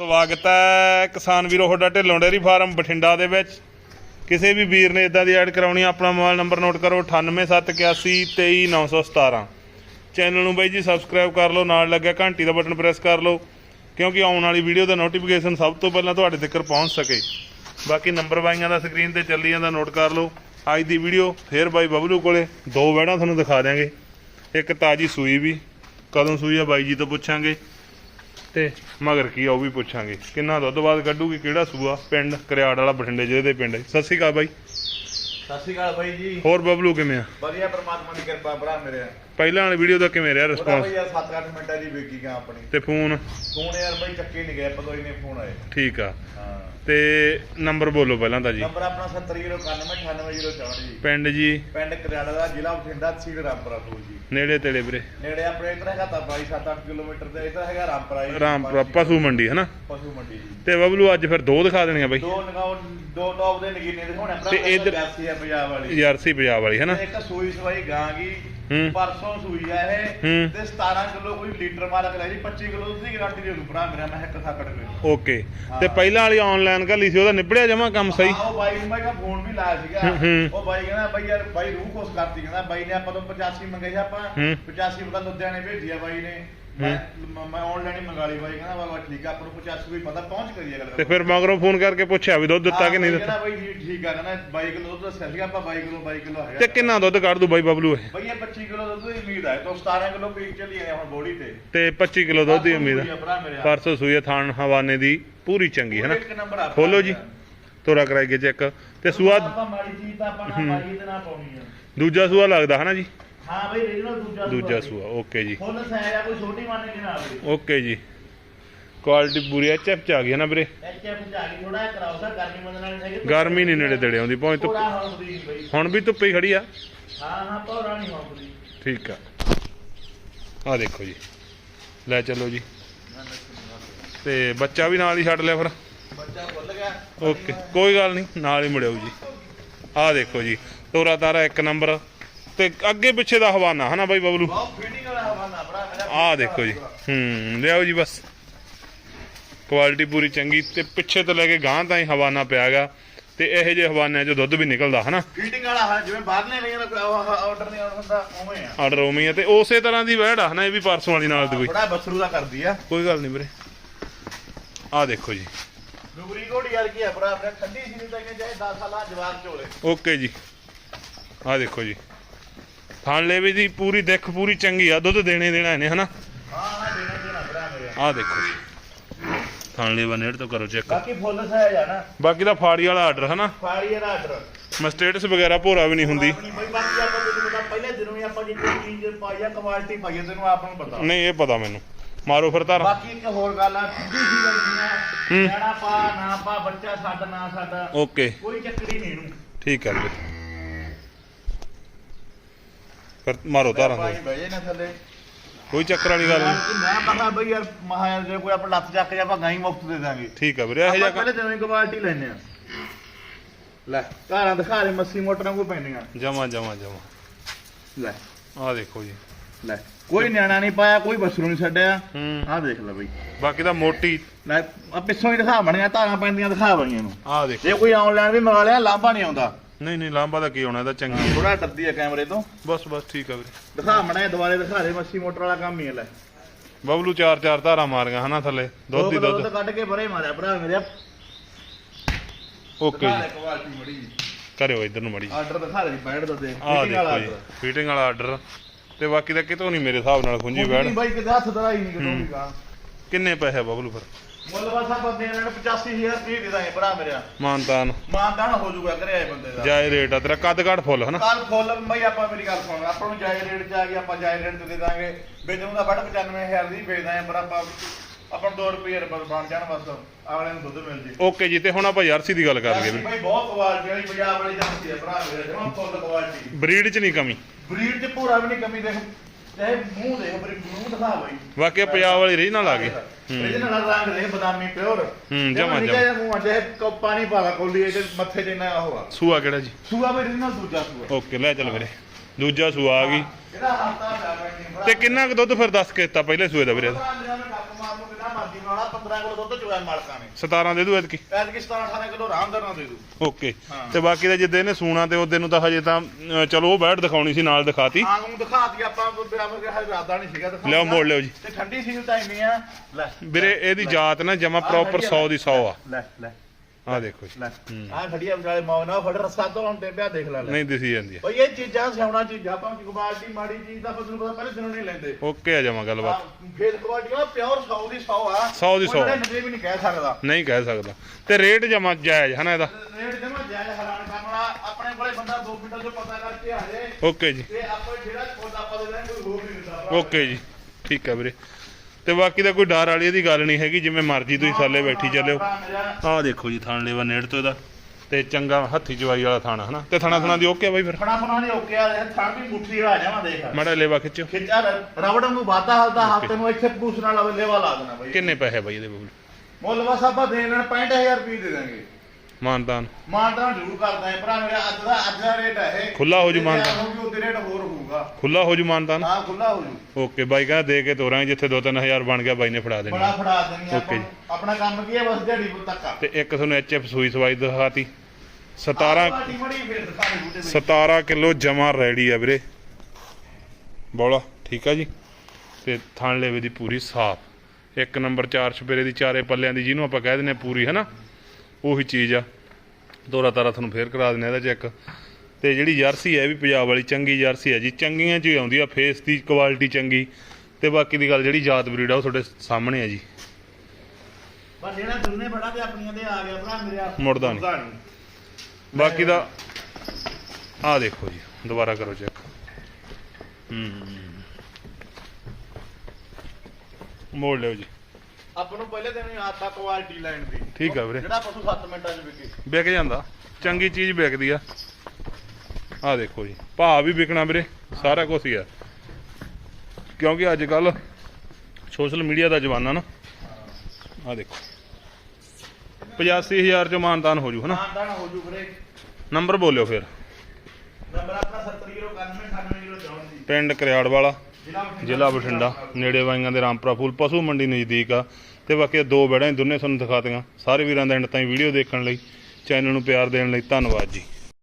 ਸਵਾਗਤ ਹੈ ਕਿਸਾਨ ਵੀਰੋ ਤੁਹਾਡਾ ਢਿੱਲੋਂ ਡੇਅਰੀ ਫਾਰਮ ਬਠਿੰਡਾ ਦੇ ਵਿੱਚ। ਕਿਸੇ ਵੀ ਵੀਰ ਨੇ ਇਦਾਂ ਦੀ ਐਡ ਕਰਾਉਣੀ ਆਪਣਾ ਮੋਬਾਈਲ ਨੰਬਰ ਨੋਟ ਕਰੋ 9871823917 ਚੈਨਲ ਨੂੰ ਬਾਈ ਜੀ ਸਬਸਕ੍ਰਾਈਬ ਕਰ ਲਓ, ਨਾਲ ਲੱਗਿਆ ਘੰਟੀ ਦਾ ਬਟਨ ਪ੍ਰੈਸ ਕਰ ਲਓ, ਕਿਉਂਕਿ ਆਉਣ ਵਾਲੀ ਵੀਡੀਓ ਦਾ ਨੋਟੀਫਿਕੇਸ਼ਨ ਸਭ ਤੋਂ ਪਹਿਲਾਂ ਤੁਹਾਡੇ ਤੱਕ ਪਹੁੰਚ ਸਕੇ। ਬਾਕੀ ਨੰਬਰ ਬਾਈਆਂ ਦਾ ਸਕਰੀਨ ਤੇ ਚੱਲੀ ਜਾਂਦਾ, ਨੋਟ ਕਰ ਲਓ। ਅੱਜ ਦੀ ਵੀਡੀਓ ਫੇਰ ਬਾਈ ਬਬਲੂ ਕੋਲੇ, ਦੋ ਵੈੜਾਂ ਤੁਹਾਨੂੰ ਦਿਖਾ ਦਿਆਂਗੇ। ਇੱਕ ਤਾਜੀ ਸੂਈ ਵੀ, ਕਦੋਂ ਸੂਈ ਆ ਬਾਈ ਜੀ ਤੋਂ ਪੁੱਛਾਂਗੇ। ਤੇ ਮਗਰ ਕੀ ਆ ਉਹ ਵੀ ਪੁੱਛਾਂਗੇ। ਕਿੰਨਾ ਦੁੱਧ ਬਾਅਦ ਕੱਢੂਗੀ ਕਿਹੜਾ ਸੂਆ? ਪਿੰਡ ਕਰਿਆੜ ਵਾਲਾ ਬਠਿੰਡੇ ਜ਼ਿਲ੍ਹੇ ਦੇ ਪਿੰਡ ਸਤਿ ਸ਼੍ਰੀ ਅਕਾਲ ਬਾਈ। ਸਤਿ ਸ਼੍ਰੀ ਅਕਾਲ ਬਾਈ ਜੀ। ਹੋਰ ਬਬਲੂ ਕਿਵੇਂ ਆ? ਵਧੀਆ ਪ੍ਰਮਾਤਮਾ ਦੀ ਕਿਰਪਾ ਭਰਾ ਮੇਰੇ ਪਹਿਲਾਂ ਵਾਲੀ ਵੀਡੀਓ ਦਾ ਕਿਵੇਂ ਰਿਹਾ ਉਹਦਾ ਰਿਸਪੌਂਸ ਬਈ ਯਾਰ 7-8 ਮਿੰਟਾਂ ਦੀ ਵੇਗੀ ਗਾ ਆਪਣੀ। ਤੇ ਫੋਨ? ਫੋਨ ਯਾਰ ਬਾਈ ਚੱਕੇ ਨਹੀਂ ਗਏ ਪਤਾ ਹੀ ਨਹੀਂ ਫੋਨ ਆਏ ਠੀਕ ਆ। ਹਾਂ। ਤੇ ਨੰਬਰ ਬੋਲੋ ਪਹਿਲਾਂ ਤਾਂ ਜੀ। ਨੰਬਰ ਆਪਣਾ 7091988064 ਜੀ। ਪਿੰਡ ਜੀ? ਪਿੰਡ ਕਰਿਆੜਾ ਦਾ ਜ਼ਿਲ੍ਹਾ ਬਠਿੰਡਾ ਤਹਿਸੀਲ ਰਾਮਪੁਰਾ ਤੋਂ ਜੀ। ਨੇੜੇ ਤੇੜੇ ਵੀਰੇ। ਨੇੜੇ ਆਪਣੇ ਇੱਧਰ ਹੈਗਾ ਤਾਂ ਬਾਈ 7-8 ਕਿਲੋਮੀਟਰ ਤੇ ਇੱਧਰ ਹੈਗਾ ਰਾਮਪੁਰਾ ਜੀ। ਰਾਮਪੁਰਾ ਪਸ਼ੂ ਮੰਡੀ ਹਨਾ? ਪਸ਼ੂ ਮੰਡੀ ਜੀ। ਤੇ ਬਬਲੂ ਅੱਜ ਫਿਰ ਦੋ ਦਿਖਾ ਦੇਣੀਆਂ ਬਾਈ। ਦੋ ਨਗਾਉ ਦੋ ਟੌਪ ਦੇ ਨਗੀਨੇ ਦਿਖਾਉਣੇ ਭਰਾ ਤੇ ਇੱਧਰ- ਜਰਸੀ ਆ ਪੰਜਾਬ ਵਾਲੀ। ਜਰਸੀ ਪੰਜਾਬ ਵਾਲੀ ਹਨਾ? ਤੇ ਇੱਕ ਸੂਈ ਸਵਾਈ ਗਾਂ ਗੀ। ਹੂੰ। ਪਰਸੋਂ ਸੂਈ ਆ ਇਹ। ਤੇ 17 ਕਿਲੋ ਕੋਈ ਲੀਟਰ ਮਾਰ ਕੇ ਲੈ ਜੀ 25 ਕਿਲੋ ਦੀ ਗਾਰੰਟੀ ਦੇ ਦੂ ਭਰਾ ਮੇਰਾ ਮੈਂ ਇੱਕ ਸਾਕੜ ਕੋਈ ਓਕੇ। ਤੇ ਪਹਿਲਾਂ ਵਾਲੀ ਆਨਲਾਈਨ ਘੱਲੀ ਸੀ ਉਹਦਾ ਨਿਬੜਿਆ ਜਮਾ ਕੰਮ ਸਹੀ? ਹਾਂ, ਉਹ ਬਾਈ ਨੂੰ ਮੈਂ ਕਿਹਾ ਫੋਨ ਵੀ ਲਾਇਆ ਸੀਗਾ। ਉਹ ਬਾਈ ਕਹਿੰਦਾ ਬਾਈ ਯਾਰ ਬਾਈ ਰੂਹ ਕੋਸ ਕਰਤੀ ਕਹਿੰਦਾ ਬਾਈ ਨੇ ਆਪਾਂ ਤੋਂ 85 ਮੰਗੇ ਸੀ ਆਪਾਂ ਹੂੰ। 85 ਪਤਾ ਲੁਧਿਆਣੇ ਭੇਜੀ ਆ ਬਾਈ ਨੇ। ਮੈਂ ਮੈਂ ਆਨਲਾਈਨ ਹੀ ਮੰਗਾ ਲਈ ਬਾਈ ਕਹਿੰਦਾ ਬਾਬਾ ਠੀਕ ਆ ਆਪਾਂ ਨੂੰ 85 ਵੀ ਪਤਾ ਪਹੁੰਚ ਕਰੀਏ ਗੱਲ ਤੇ ਫਿਰ ਮਗਰੋਂ ਫੋਨ ਕਰਕੇ ਪੁੱਛਿਆ ਵੀ ਦੁੱਧ ਦਿੱਤਾ ਕਿ ਨਹੀਂ ਦਿੱਤਾ? ਕਹਿੰਦਾ ਬਾਈ ਜੀ ਠੀਕ ਆ ਕਹਿੰਦਾ 22 ਕਿਲੋ ਦੁੱਧ ਦੱਸਿਆ ਸੀਗਾ ਆਪਾਂ 22 ਕਿਲੋ 22 ਕਿਲੋ ਹੈਗਾ ਤੇ ਕਿੰਨਾ ਦੁੱਧ ਕੱਢ ਦੂ ਬਾਈ ਬਬਲੂ ਇਹ? ਬਈ ਇਹ 25 ਕਿਲੋ ਦੁੱਧ ਦੀ ਉਮੀਦ ਹੈ ਤੋਂ 17 ਕਿਲੋ ਪੀਕ ਚੱਲੀ ਹੈ ਹੁਣ ਬੋਡੀ ਤੇ। ਤੇ 25 ਕਿਲੋ ਦੁੱਧ ਦੀ ਉਮੀਦ ਹੈ ਪਰਸੋਂ ਥਾਣ ਹਵਾਨੇ ਦੀ ਪੂਰੀ ਚੰਗੀ ਹੈ ਨਾ ਖੋਲੋ ਜੀ। ਤੋਰਾ ਕਰਾਈਏ ਚੈੱਕ। ਤੇ ਸੂਆ ਆਪਾਂ ਮਾੜੀ ਚੀਜ਼ ਤਾਂ ਆਪਾਂ ਨਾ ਮਾੜੀ ਦੇ ਨਾਲ ਪਾਉਣੀ ਆ। ਦੂਜਾ ਸੂਆ ਲੱਗਦਾ ਹੈ ਨਾ ਜੀ? ਹਾਂ ਬਈ ਰੀਜਨਲ ਦੂਜਾ ਦੂਜਾ ਸੂਆ ਓਕੇ ਜੀ। ਫੁੱਲ ਸਾਇਜ਼ ਆ ਕੋਈ ਛੋਟੀ ਮਾਨੇ ਨਾਲ ਬਈ। ਓਕੇ ਜੀ। ਕੁਆਲਿਟੀ ਪੂਰੀ ਐਚਐਫ ਚ ਆ ਗਈ ਹੈ ਨਾ ਵੀਰੇ? ਐਚਐਫ ਥੋੜਾ ਸਰ ਗਰਮੀ ਮੰਨ ਨਾਲ ਹੈਗੇ। ਗਰਮੀ ਨਹੀਂ ਨੇੜੇ ਤੇੜੇ ਆਉਂਦੀ ਹੌਂਦੀ ਬਈ। ਹੁਣ ਵੀ ਧੁੱਪੇ ਹੀ ਖੜੀ ਆ? ਹਾਂ ਹਾਂ ਪੂਰਾ ਨਹੀਂ ਹੌਂਦੀ ਠੀਕ ਆ। ਆ ਦੇਖੋ ਜੀ। ਲੈ ਚੱਲੋ ਜੀ। ਤੇ ਬੱਚਾ ਵੀ ਨਾਲ ਹੀ ਛੱਡ ਲਿਆ ਫਿਰ। ਬੱਚਾ ਭੁੱਲ ਗਿਆ। ਓਕੇ ਕੋਈ ਗੱਲ ਨਹੀਂ ਨਾਲ ਹੀ ਮੁੜਿਓ ਜੀ। ਆ ਦੇਖੋ ਜੀ ਤੋਰਾ ਤਾਰਾ ਇੱਕ ਨੰਬਰ। ਤੇ ਅੱਗੇ ਪਿੱਛੇ ਦਾ ਹਵਾਨਾ ਹਨਾ ਬਾਈ ਬਬਲੂ? ਬਹੁਤ ਫੀਡਿੰਗ ਵਾਲਾ ਹਵਾਨਾ ਬੜਾ ਮੇਰਾ ਆ ਦੇਖੋ ਜੀ। ਹੂੰ ਲਿਆਓ ਜੀ ਬਸ। ਕੁਆਲਿਟੀ ਪੂਰੀ ਚੰਗੀ ਤੇ ਪਿੱਛੇ ਤੋਂ ਲੈ ਕੇ ਗਾਂ ਤਾਂ ਹੀ ਹਵਾਨਾ ਪਿਆਗਾ ਤੇ ਇਹੋ ਜਿਹੇ ਹਵਾਨਿਆਂ 'ਚੋਂ ਦੁੱਧ ਵੀ ਨਿਕਲਦਾ ਹਨਾ? ਫੀਡਿੰਗ ਵਾਲਾ ਹੈ ਜਿਵੇਂ ਬਾਹਰਲੇ ਨਹੀਂ ਆਰਡਰ ਨਹੀਂ ਹੁੰਦਾ ਉਵੇਂ ਆ। ਆਰਡਰ ਉਵੇਂ ਆ ਤੇ ਉਸੇ ਤਰ੍ਹਾਂ ਦੀ ਵਹਿੜ ਆ ਹਨਾ ਇਹ ਵੀ ਪਰਸੋਂ ਵਾਲੀ ਨਾਲ ਦੀ ਕੋਈ। ਬੜਾ ਬਸਰੂ ਦਾ ਕਰਦੀ ਆ। ਕੋਈ ਗੱਲ ਨਹੀਂ ਵੀਰੇ। ਆ ਦੇਖੋ ਜੀ। ਡੁਗਰੀ ਘੋੜੀ ਯਾਰ ਕੀ ਆ ਬੜਾ ਆਪਣੇ ਠੰਡੀ ਸੀ ਤਾਂ ਕਿ ਚਾਹੇ 10 ਸਾਲਾਂ ਜਵਾਨ ਝੋਲੇ। ਓਕੇ ਜੀ। ਆ ਦੇਖੋ ਜੀ। ਥਾਣ ਲੈਵੇ ਦੀ ਪੂਰੀ ਦਿੱਖ ਪੂਰੀ ਚੰਗੀ ਆ ਦੁੱਧ ਦੇਣੇ ਦੇਣਾ ਇਹਨੇ ਹਨਾ? ਆ ਦੇਖੋ ਜੀ। ਥਾਣ ਲੈਵਾ ਨੇੜ ਤੋਂ ਕਰੋ ਚੈੱਕ। ਬਾਕੀ ਫੁੱਲ ਸਾਇਜ਼ ਆ ਨਾ। ਬਾਕੀ ਦਾ ਫਾੜੀ ਵਾਲਾ ਆਰਡਰ ਹਨਾ? ਫਾੜੀ ਦਾ ਆਰਡਰ ਮੈਂ ਸਟੇਟਸ ਵਗੈਰਾ ਭੋਰਾ ਵੀ ਨਹੀਂ ਹੁੰਦੀ। ਨਹੀਂ ਇਹ ਪਤਾ ਮੈਨੂੰ। ਮਾਰੋ ਫਿਰ ਧਾਰ। ਬਾਕੀ ਇੱਕ ਹੋਰ ਗੱਲ ਆ ਠੰਡੀ ਸੀ ਹੂੰ। ਲੱਗਦੀ ਆ। ਨਿਆਣਾ ਪਾ ਨਾ ਪਾ ਬੱਚਾ ਛੱਡ ਨਾ ਛੱਡ। ਓਕੇ। ਕੋਈ ਚੱਕਰੀ ਨਹੀਂ ਇਹਨੂੰ। ਠੀਕ ਹੈ ਵੀਰੇ। ਫਿਰ ਮਾਰੋ ਧਾਰਾਂ ਭਾਈ ਤੋਂ। ਬਹਿ ਨਾ ਥੱਲੇ। ਕੋਈ ਚੱਕਰ ਵਾਲੀ ਗੱਲ ਨਹੀਂ। ਮੈਂ ਕਹਾ ਬਈ ਯਾਰ ਮਹਾ ਯਾਰ ਜੇ ਕੋਈ ਆਪਾਂ ਲੱਤ ਚੱਕ ਜਾ ਆਪਾਂ ਗਾਈ ਮੁਫਤ ਦੇ ਦਾਂਗੇ। ਠੀਕ ਹੈ ਵੀਰੇ ਇਹੋ ਆਪਾਂ ਪਹਿਲੇ ਦਿਨੋਂ ਹੀ ਕੁਆਲਿਟੀ ਲੈਨੇ ਆ ਲੈ ਘਰਾਂ ਦਿਖਾ ਰਹੇ ਮੱਸੀ ਮੋਟਰਾਂ ਕੋਈ ਪੈਂਦੀਆਂ। ਜਮਾ ਜਮਾ ਜਮਾ। ਲੈ। ਆ ਦੇਖੋ ਜੀ। ਲੈ ਕੋਈ ਨਿਆਣਾ ਨਹੀਂ ਪਾਇਆ ਕੋਈ ਬਸਰੂ ਨਹੀਂ ਛੱਡਿਆ। ਆਹ ਦੇਖ ਲੈ ਬਈ। ਬਾਕੀ ਦਾ ਮੋਟੀ। ਲੈ ਆ ਪਿੱਛੋਂ ਹੀ ਦਿਖਾ ਬਣੀਆਂ ਧਾਰਾਂ ਪੈਂਦੀਆਂ ਦਿਖਾ ਬਣੀਆਂ ਨੂੰ। ਆ ਦੇਖੋ। ਜੇ ਕੋਈ ਆਨਲਾਈਨ ਵੀ ਮੰਗਾ ਲਿਆ ਲਾਂਭਾ ਨਹੀਂ ਆਉਂਦਾ। ਨਹੀਂ ਨਹੀਂ ਲਾਂਬਾ ਦਾ ਕੀ ਹੋਣਾ ਇਹਦਾ ਚੰਗੀ ਥੋੜਾ ਡਰਦੀ ਆ ਕੈਮਰੇ ਤੋਂ। ਬਸ ਬਸ ਠੀਕ ਆ ਵੀਰੇ। ਦਿਖਾ ਮਣਾ ਦੁਬਾਰੇ ਦਿਖਾ ਦੇ ਮੱਸੀ ਮੋਟਰ ਵਾਲਾ ਕੰਮ ਹੀ ਹੈ ਲੈ। ਬਬਲੂ ਚਾਰ ਚਾਰ ਧਾਰਾਂ ਮਾਰੀਆਂ ਹਨਾ ਥੱਲੇ। ਦੁੱਧ ਹੀ ਦੁੱਧ। ਕੱਢ ਕੇ ਬਰੇ ਮਾਰਿਆ ਭਰਾ ਮੇਰੇ। ਓਕੇ ਦਿਖਾ ਜੀ। ਦੇ ਕੁਆਲਿਟੀ ਮੜੀ ਕਰਿਓ ਇੱਧਰ ਨੂੰ ਮੜੀ ਆਰਡਰ ਦਿਖਾ ਦੇ ਬੈਠ ਦੋ ਦੇ ਆ ਫਿਟਿੰਗ ਵਾਲਾ ਦੇਖੋ ਆਰਡਰ। ਫੀਟਿੰਗ ਵਾਲਾ ਆਰਡਰ। ਤੇ ਬਾਕੀ ਦਾ ਕਿਤੋਂ ਨਹੀਂ ਮੇਰੇ ਹਿਸਾਬ ਨਾਲ ਖੁੰਜੀ ਨਹੀਂ ਬਾਈ ਕਿਤੇ ਹੱਥ ਦਰਾਈ ਨਹੀਂ ਕਿਤੋਂ ਵੀ ਗਾ। ਕਿੰਨੇ ਪੈਸੇ ਬਬਲੂ ਫਿਰ? ਮੁੱਲ ਬਸ ਆਪਾਂ ਦੇਣ ਲੈਣ 85000 ਰੁਪਏ ਦੇ ਦਾਂਗੇ ਭਰਾ ਮੇਰਾ ਮਾਨਤਾਨ। ਮਾਨਦਾਨ ਹੋ ਜਾਊਗਾ ਘਰੇ ਆਏ ਬੰਦੇ ਦਾ। ਜਾਇ ਰੇਟ ਆ ਤੇਰਾ ਕੱਦ ਘੱਟ ਫੁੱਲ ਹਨਾ? ਕੱਲ ਫੁੱਲ ਬਈ ਆਪਾਂ ਮੇਰੀ ਗੱਲ ਸੁਣ ਆਪਾਂ ਨੂੰ ਜਾਇਜ਼ ਰੇਟ 'ਚ ਆ ਗਈ ਆਪਾਂ ਜਾਇਜ਼ ਰੇਟ ਤੇ ਦੇ ਦਾਂਗੇ। ਵੇਚਣ ਦਾ ਵੱਢ 95000 ਦੀ ਵੇਚ ਦਾਂਗੇ ਪਰ ਆਪਾਂ ਆਪਾਂ ਨੂੰ 2 ਰੁਪਏ ਰੁਪਏ ਬਣ ਜਾਣ ਬਸ ਅਗਲੇ ਨੂੰ ਦੁੱਧ ਮਿਲ ਜੇ। ਓਕੇ ਜੀ ਤੇ ਹੁਣ ਆਪਾਂ ਜਰਸੀ ਦੀ ਗੱਲ ਕਰ ਲਈਏ ਵੀ ਬਈ ਬਹੁਤ ਕੁਆਲਿਟੀ ਵਾਲੀ ਪੰਜਾਬ ਵਾਲੀ ਜਾਂਦੀ ਹੈ ਭਰਾ ਮੇਰੇ ਜਮਾ ਫੁੱਲ ਕੁਆਲਿਟੀ ਬਰੀਡ 'ਚ ਨਹੀਂ ਕਮੀ। ਬਰੀਡ 'ਚ ਪੂਰਾ ਵੀ ਨਹੀਂ ਕਮੀ ਦੇਖ। ਚਾਹੇ ਮੂੰਹ ਦੇਖ ਬਰੀ ਮੂੰਹ ਦਿਖਾ ਬਈ। ਬਾਕੀ ਪੰਜਾਬ ਵਾਲੀ ਰੀਜਨਲ ਆ ਗਈ। ਹੂੰ। ਇਹਦੇ ਨਾਲ ਰੰਗ ਦੇਖ ਬਦਾਮੀ ਪਿਓਰ। ਹੂੰ, ਜਮਾਂ, ਜਮਾਂ। ਮੂੰਹ ਕੋ ਪਾਣੀ ਪਾ ਲਾ ਕੋਲੀ ਇਹਦੇ ਮੱਥੇ ਜਿੰਨਾ ਉਹ ਆ। ਸੂਆ ਕਿਹੜਾ ਜੀ? ਸੂਆ ਵੀ ਨਾਲ ਦੂਜਾ ਸੂਆ। ਓਕੇ ਲੈ ਚੱਲ ਵੀਰੇ। ਦੂਜਾ ਸੂਆ ਆ ਗਈ। ਇਹਦਾ ਹੱਥਾ ਤੇ ਕਿੰਨਾ ਕੁ ਦੁੱਧ ਫਿਰ ਦੱਸ ਕੇ ਦਿੱਤਾ ਪਹਿਲੇ ਸੂਏ ਦਾ ਵੀਰੇ? ਦਾ? ਕਿੰਨਾ ਮਰਜ਼ੀ ਵਾਲਾ 15 ਕਿਲੋ ਦੁੱਧ ਚੋਇਆ ਮਾਲਕਾਂ ਨੇ। 17 ਦੇ ਦੂ ਐਤਕੀ? ਐਤਕੀ 17 18 ਕਿਲੋ ਆਰਾਮਦਾਰ ਨਾਲ ਦੇ ਦੂ। ਓਕੇ। ਤੇ ਬਾਕੀ ਦਾ ਜਿੱਦੇ ਇਹਨੇ ਸੂਣਾ ਤੇ ਉਹਦੇ ਨੂੰ ਤਾਂ ਹਜੇ ਤਾਂ ਚਲੋ ਉਹ ਬੈਠ ਦਿਖਾਉਣੀ ਸੀ ਨਾਲ ਦਿਖਾਤੀ। ਹਾਂ ਨੂੰ ਦਿਖਾਤੀ ਆਪਾਂ ਬਿਆਹ ਕੇ ਹਜੇ ਰਾਦਾ ਨਹੀਂ ਸੀਗਾ ਦਿਖਾ ਲਿਆਓ ਮੋੜ ਲਿਓ ਜੀ। ਤੇ ਠੰਡੀ ਸੀਲ ਤਾਂ ਇੰਨੀ ਆ। ਲੈ ਵੀਰੇ ਇਹਦੀ ਜਾਤ ਨਾ ਜਮਾ ਪ੍ਰੋਪਰ 100 ਦੀ 100 ਆ। ਲੈ ਲੈ। ਆ ਦੇਖੋ ਜੀ। ਆ ਖੜੀਆ ਵਿਚਾਲੇ ਮੌਜ ਨਾਲ ਫੜ ਰਸਾ ਤੋਂ ਹੁਣ ਤੇ ਪਿਆ ਦੇਖ ਲੈ ਨਹੀਂ ਦਿਸੀ ਜਾਂਦੀ ਆ। ਬਈ ਇਹ ਚੀਜ਼ਾਂ ਸਿਆਉਣਾ ਚੀਜ਼ਾਂ ਆਪਾਂ ਕੁਆਲਿਟੀ ਮਾੜੀ ਚੀਜ਼ ਦਾ ਤੁਹਾਨੂੰ ਪਤਾ ਪਹਿਲੇ ਦਿਨੋਂ ਨਹੀਂ ਲੈਂਦੇ। ਓਕੇ ਆ ਜਮਾ ਗੱਲਬਾਤ ਫੇਰ ਕੁਆਲਿਟੀ ਆ ਪਿਓਰ 100 ਦੀ 100 ਆ 100 ਦੀ 100 ਨਵੇਂ ਵੀ ਨਹੀਂ ਕਹਿ ਸਕਦਾ। ਨਹੀਂ ਕਹਿ ਸਕਦਾ। ਤੇ ਰੇਟ ਜਮਾ ਜਾਇਜ਼ ਹਨਾ ਇਹਦਾ? ਰੇਟ ਜਮਾ ਜਾਇਜ਼ ਹੈਰਾਨ ਕਰਨ ਵਾਲਾ ਆਪਣੇ ਕੋਲੇ ਬੰਦਾ 2 ਮਿੰਟਾਂ ਚ ਪਤਾ ਕਰਕੇ ਆ ਜਾਏ ਓਕੇ ਜੀ। ਤੇ ਆਪਾਂ ਜਿਹੜਾ ਖੁਦ ਆਪਾਂ ਦੇ ਕੋਈ ਹੋਰ ਨਹੀਂ ਦਿੰਦਾ ਓਕੇ ਜੀ। ਠੀਕ ਆ ਵੀਰੇ। ਤੇ ਬਾਕੀ ਦਾ ਕੋਈ ਡਰ ਵਾਲੀ ਇਹਦੀ ਗੱਲ ਨਹੀਂ ਹੈਗੀ ਜਿਵੇਂ ਮਰਜ਼ੀ ਤੁਸੀਂ ਥੱਲੇ ਬੈਠੀ ਚੱਲਿਓ। ਆਹ ਦੇਖੋ ਜੀ ਥਣ ਲੈਵਾ ਨੇੜ ਤੋਂ ਇਹਦਾ। ਤੇ ਚੰਗਾ ਹੱਥੀ ਜਵਾਈ ਵਾਲਾ ਥਾਣਾ ਹਨਾ? ਤੇ ਥਣਾ ਥਣਾ ਦੀ ਓਕੇ ਆ ਬਾਈ ਫਿਰ? ਫਣਾ ਫਣਾ ਨਹੀਂ ਓਕੇ ਆ ਥਾਂ ਵੀ ਮੁੱਠੀ ਆ ਜਾਵਾਂ ਦੇਖ। ਮੜਾ ਲੈਵਾ ਖਿੱਚੋ। ਖਿੱਚਾ ਰਬੜ ਨੂੰ ਵਾਦਾ ਹਲਦਾ ਹੱਥ ਨੂੰ ਇੱਥੇ ਪੂਸ ਨਾਲ ਲੇਵਾ ਲਾ ਦੇਣਾ ਬਾਈ। ਕਿੰਨੇ ਪੈਸੇ ਬਾਈ ਇਹਦੇ ਬਬਲ ਮੁੱਲ ਬਸ ਆਪਾਂ ਦੇਣ 65000 ਰੁਪਏ ਦੇ ਦਾਂਗੇ ਮਾਨਤਾਨ ਮਾਨਦਾਨ ਜ਼ਰੂਰ ਕਰਦਾ ਹੈ। ਭਰਾ ਮੇਰਾ ਅੱਜ ਦਾ ਅੱਜ ਦਾ ਰੇਟ ਹੈ ਇਹ। ਖੁੱਲਾ ਹੋ ਜੂ ਮਾਨਦਾਨ। ਹੋਊਗੀ ਉਹਦੇ ਰੇਟ ਹੋਰ ਹੋਊਗਾ। ਖੁੱਲਾ ਹੋ ਜੂ ਮਾਨਤਾਨ ਹਾਂ ਖੁੱਲਾ ਹੋ ਜੂ। ਓਕੇ ਬਾਈ ਕਹਿੰਦਾ ਦੇ ਕੇ ਤੋਰਾਂਗੇ ਜਿੱਥੇ 2-3000 ਬਣ ਗਿਆ ਬਾਈ ਨੇ ਫੜਾ ਦੇਣੀ। ਬੜਾ। ਫੜਾ ਦੇਣੀ ਓਕੇ। ਆਪਣਾ ਕੰਮ ਕੀ ਹੈ ਬਸ ਦਿਹਾੜੀ ਤੱਕ ਤੇ ਇੱਕ ਤੁਹਾਨੂੰ ਐਚਐਫ ਸੂਈ ਸਵਾਈ ਦਿਖਾਤੀ। 17 ਪਾਰਟੀ ਮੜੀ ਫੇਰ ਦਿਖਾ ਦੇ ਬੂਟੇ ਵਿੱਚ। 17 ਕਿਲੋ ਜਮਾ ਰੈਡੀ ਆ ਵੀਰੇ। ਬੋਲਾ ਠੀਕ ਆ ਜੀ? ਤੇ ਥਣ ਲੇਵੇ ਦੀ ਪੂਰੀ ਸਾਫ਼। ਇੱਕ ਨੰਬਰ ਚਾਰ ਛਪੇਰੇ ਦੀ ਚਾਰੇ ਪੱਲਿਆਂ ਦੀ ਜਿਹਨੂੰ ਆਪਾਂ ਕਹਿ ਆ ਪੂਰੀ ਹੈ ਨਾ ਉਹੀ ਚੀਜ਼ ਆ। ਦੋਰਾ ਤਾਰਾ ਤੁਹਾਨੂੰ ਫੇਰ ਕਰਾ ਦਿੰਦੇ ਆ ਇਹਦਾ ਚੈੱਕ। ਤੇ ਜਿਹੜੀ ਜਰਸੀ ਹੈ ਵੀ ਪੰਜਾਬ ਵਾਲੀ ਚੰਗੀ ਜਰਸੀ ਹੈ ਜੀ। ਚੰਗੀਆਂ ਚ ਹੀ ਆਉਂਦੀ ਆ ਫੇਸ ਦੀ ਕੁਆਲਿਟੀ ਚੰਗੀ। ਤੇ ਬਾਕੀ ਦੀ ਗੱਲ ਜਿਹੜੀ ਜਾਤ ਬਰੀਡ ਆ ਉਹ ਤੁਹਾਡੇ ਸਾਹਮਣੇ ਆ ਜੀ। ਬਸ ਜਿਹੜਾ ਦੁੰਨੇ ਬੜਾ ਤੇ ਆਪਣੀਆਂ ਤੇ ਆ ਗਿਆ ਭਰਾ ਮੇਰੇ ਮੁੜਦਾ ਨੀ। ਬਾਕੀ ਦਾ ਆ ਦੇਖੋ ਜੀ ਦੁਬਾਰਾ ਕਰੋ ਚੈੱਕ। ਹੂੰ ਮੋੜ ਲਿਓ ਜੀ। ਆਪਾਂ ਨੂੰ ਪਹਿਲੇ ਦਿਨ ਹੀ ਆਤਾ ਕੁਆਲਿਟੀ ਲੈਣ ਦੀ। ਠੀਕ ਆ ਵੀਰੇ। ਜਿਹੜਾ ਪਸ਼ੂ 7 ਮਿੰਟਾਂ 'ਚ ਵਿਕੇ। ਵਿਕ ਜਾਂਦਾ। ਚੰਗੀ ਚੀਜ਼ ਵਿਕਦੀ ਆ। ਆ ਦੇਖੋ ਜੀ ਭਾਅ ਵੀ ਵਿਕਣਾ ਵੀਰੇ ਸਾਰਾ ਕੁਝ ਹੀ ਆ। ਕਿਉਂਕਿ ਅੱਜ ਕੱਲ ਸੋਸ਼ਲ ਮੀਡੀਆ ਦਾ ਜ਼ਮਾਨਾ ਨਾ। ਆ ਦੇਖੋ। 85000 ਚ ਮਾਨਤਾਨ ਹੋ ਜੂ ਹਨਾ? ਮਾਨਦਾਨ ਹੋ ਜੂ ਵੀਰੇ। ਨੰਬਰ ਬੋਲਿਓ ਫਿਰ। ਨੰਬਰ ਆਪਣਾ 70 ਕਿਲੋ 91 98 ਕਿਲੋ ਜਾਉਣ ਦੀ ਪਿੰਡ ਕਰਿਆੜ ਵਾਲਾ ਜ਼ਿਲ੍ਹਾ ਬਠਿੰਡਾ। ਜ਼ਿਲ੍ਹਾ ਬਠਿੰਡਾ ਨੇੜੇ ਵਾਈਆਂ ਦੇ ਰਾਮਪੁਰਾ ਫੂਲ ਪਸ਼ੂ ਮੰਡੀ ਨਜ਼ਦੀਕ ਆ। ਤੇ ਬਾਕੀ ਇਹ ਦੋ ਬੈੜਾਂ ਦੋਨੇ ਤੁਹਾਨੂੰ ਦਿਖਾਤੀਆਂ। ਸਾਰੇ ਵੀਰਾਂ ਦਾ ਐਂਡ ਤਾਈਂ ਵੀਡੀਓ ਦੇਖਣ ਲਈ ਚੈਨਲ ਨੂੰ ਪਿਆਰ ਦੇਣ ਲਈ ਧੰਨਵਾਦ ਜੀ।